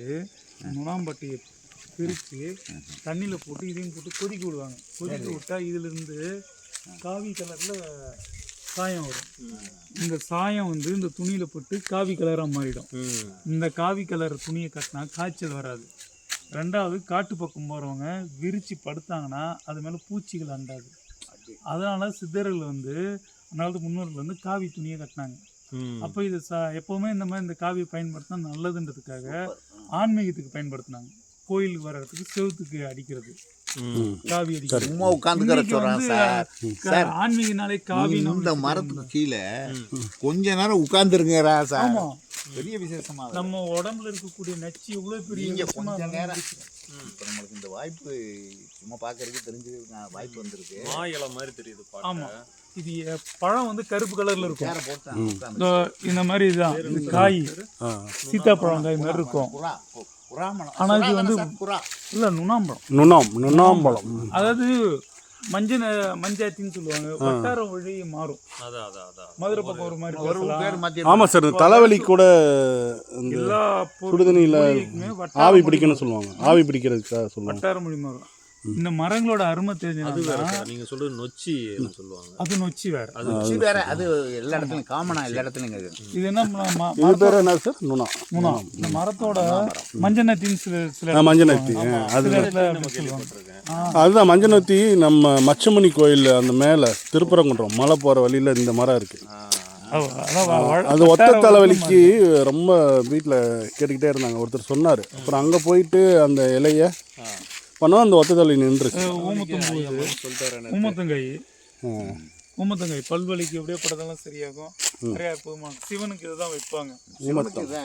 எடுத்து நுணாம்பட்டியை பிரித்து தண்ணியில் போட்டு இதையும் போட்டு கொதிக்க விடுவாங்க. கொதிக்க விட்டா இதிலிருந்து காவி கலரில் சாயம் வரும். இந்த சாயம் வந்து இந்த துணியில் போட்டு காவி கலராக மாறிடும். இந்த காவி கலர் துணியை கட்டினா காய்ச்சல் வராது. ரெண்டாவது காட்டு பக்கம் போகிறவங்க விரித்து படுத்தாங்கன்னா அது மேலே பூச்சிகள் அண்டாது. அதனால சித்தர்கள் வந்து அந்நாளத்து முன்னோர்கள் வந்து காவி துணியை கட்டினாங்க. அப்போ இது ச எப்போவுமே இந்த மாதிரி இந்த காவியை பயன்படுத்தினா நல்லதுன்றதுக்காக ஆன்மீகத்துக்கு பயன்படுத்தினாங்க. கோயிலுக்கு வர்றதுக்கு செவுத்துக்கு அடிக்கிறது. காவி அடிக்கிறது. சும்மா இன்னைக்கு சொல்றான் ஆன்மீகனாலே காவி இந்த மரத்துக்கு கீழே கொஞ்ச நேரம் உட்கார்ந்துருங்கறா சார். ஆமா. பெரிய விசேஷமா. நம்ம உடம்புல இருக்கக்கூடிய நச்சு எவ்வளவு பெரிய விஷமா கொஞ்ச நேரம். இப்ப நம்மளுக்கு இந்த வாய்ப்பு சும்மா பாக்குறதுக்கு தெரிஞ்சு வாய்ப்பு வந்திருக்கு. மா இலை மாதிரி தெரியுது பாட்டு. ஆமா. இது பழம் வந்து கருப்பு கலர்ல இருக்கும். இந்த மாதிரி இதுதான் இது காய். சீத்தாப்பழம் காய் மாதிரி இருக்கும். புறா பு- புறாமணம் ஆனா இது வந்து- இல்ல நுணாம்பழம். நுணாம் நுணாம்பழம். அதாவது மஞ்சள் மஞ்சாத்தின்னு சொல்லுவாங்க. வட்டாரம் வழி மாறும். மதுரை பக்கம் ஒரு மாதிரி ஒரு பேசலாம். பேர் மாத்தி ஆமாம் சார் தலைவலி கூட எல்லா சுடுதண்ணியில் வட்டார ஆவி பிடிக்கணும்னு சொல்லுவாங்க. ஆவி பிடிக்கிறதுக்காக சொல்லுவாங்க. வட்டார மொழி மாறும். இந்த மரங்களோட அருமை அது வேற. நீங்க சொல்றது நொச்சி சொல்லுவாங்க. அது நொச்சி வேற. அது உச்சி வேற அது எல்லா இடத்துலயும் காமனா எல்லா இடத்துலயும் இருக்குது இது என்ன ம- ம- இது பேர் என்ன சார்? நுணா. முனா இந்த மரத்தோட மஞ்சள் நத்தின்னு சில சில நத்தி. அது அதுதான். மஞ்சள் நத்தி நம்ம மச்சமணி கோயில் அந்த மேலே திருப்பரங்குன்றம் மலை போகிற வழியில் இந்த மரம் வ- அது ஒத்த தலைவலிக்கு ரொம்ப வீட்டில் கேட்டுக்கிட்டே இருந்தாங்க. ஒருத்தர் சொன்னார். அப்புறம் அங்கே போயிட்டு அந்த இலைய பண்ணோம் அந்த ஒத்த தலைவலி நின்றுச்சு ஊமத்தம் சொல்லிட்டாரு ஊமத்தங்காய் ஊமத்தங்காய் பல்வலிக்கு எப்படியே பட்டதெல்லாம் சரியாகும். நிறைய அற்புதமாக சிவனுக்கு இதுதான் வைப்பாங்க.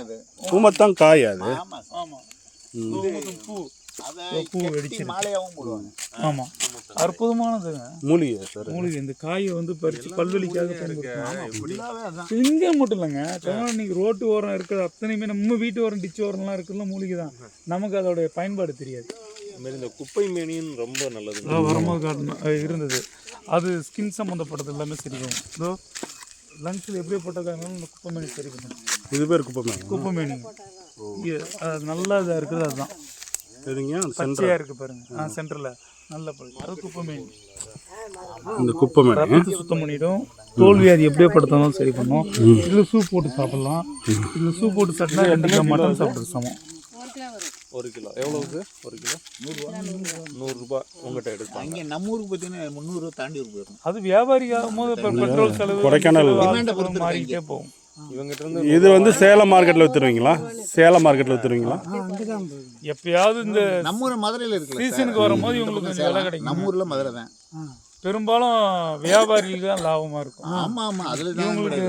இது. ஊமத்தான் காய் அது. ஆமா சார். ஆமா. ஊமத்தம் பூ. அதை பூ கட்டி வெடிச்சிருக்கு. மாலையாவும் போடுவாங்க. ஆமா. அற்புதமானதுங்க. மூலிகை சார். மூலிகை. இந்த காயை வந்து பறிச்சு பல்வலிக்காக இங்கே மட்டும் இல்லைங்க. இன்னைக்கு ரோட்டு ஓரம் இருக்கிறது அத்தனையுமே நம்ம வீட்டு ஓரம் டிச்சு ஓரம்லாம் இருக்கிறதுலாம் மூலிகை தான் நமக்கு அதோடைய பயன்பாடு தெரியாது. இந்த மாதிரி இந்த குப்பை மேனியும் ரொம்ப நல்லது. காட்டணும் அஹ் இருந்தது. அது ஸ்கின் சம்மந்தப்பட்டது எல்லாமே சரி பண்ணும் இதோ லங்ஸில் எப்படி போட்டதாலும் இந்த குப்பைமேனி சரி பண்ணும் இது பேர் குப்பமே குப்பைமேனி இது அது நல்லா இதாக இருக்குது அதுதான். சரிங்க பச்சையாக இருக்குது பாருங்க. ஆ சென்டரில் நல்ல பழம் அது குப்பைமேனி இந்த குப்பமே ரத்தத்தை சுத்தம் பண்ணிடும். தோல்வியாதி எப்படியே படுத்தாலும் சரி பண்ணும். இதில் சூப் போட்டு சாப்பிடலாம். இதில் சூப் போட்டு சாப்பிட்டா ரெண்டு கிலோ மட்டன் சாப்பிட்றது சமம். ஒரு கிலோ. எவ்வளவுக்கு? ஒரு கிலோ. நூறு ரூபாய் உங்ககிட்ட எடுப்பாங்க. இங்க நம்ம ஊருக்கு பார்த்தீங்கன்னா முந்நூறு தாண்டி போயிடும். அது வியாபாரி ஆகும்போது இப்போ பெட்ரோல் செலவு கொடைக்கானல். மாறிக்கிட்டே போகும். இவங்கிட்ட இருந்து இது வந்து சேலம் மார்க்கெட்டில் விற்றுருவீங்களா சேலம் மார்க்கெட்டில் விற்றுருவீங்களா எப்பயாவது இந்த நம்ம மதுரையில இருக்குல்ல சார். சீசனுக்கு வரும்போது இவங்களுக்கு விலை சேலம். கிடைக்கும்? நம்ம ஊர்ல மதுரை தான். பெரும்பாலும் வியாபாரிகளுக்கு தான் லாபமா இருக்கும். ஆமா ஆமா. அதுல தான் இவங்களுக்கு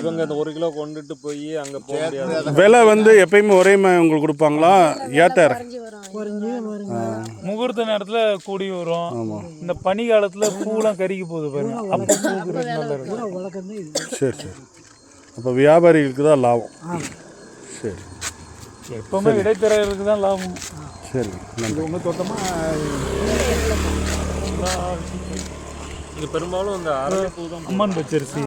இவங்க அந்த ஒரு கிலோ கொண்டுட்டு போய் அங்க போக முடியாது. விலை வந்து எப்பயுமே ஒரே மாதிரி உங்களுக்கு கொடுப்பாங்களா? ஏத்தார் முகூர்த்த நேரத்துல கூடி வரும். இந்த பனி காலத்துல பூலாம் கருகி போகுது பாருங்க. அப்போ ரேட் நல்லா இருக்கும். சரி சரி. அப்போ வியாபாரிகளுக்கு தான் லாபம். சரி. எப்பவுமே இடைத்தரகருக்கு தான் லாபம். சரி நன்றி. உங்க இங்க பெரும்பாலும் இந்த அரளிப்பூ அம்மன் பச்சரிசி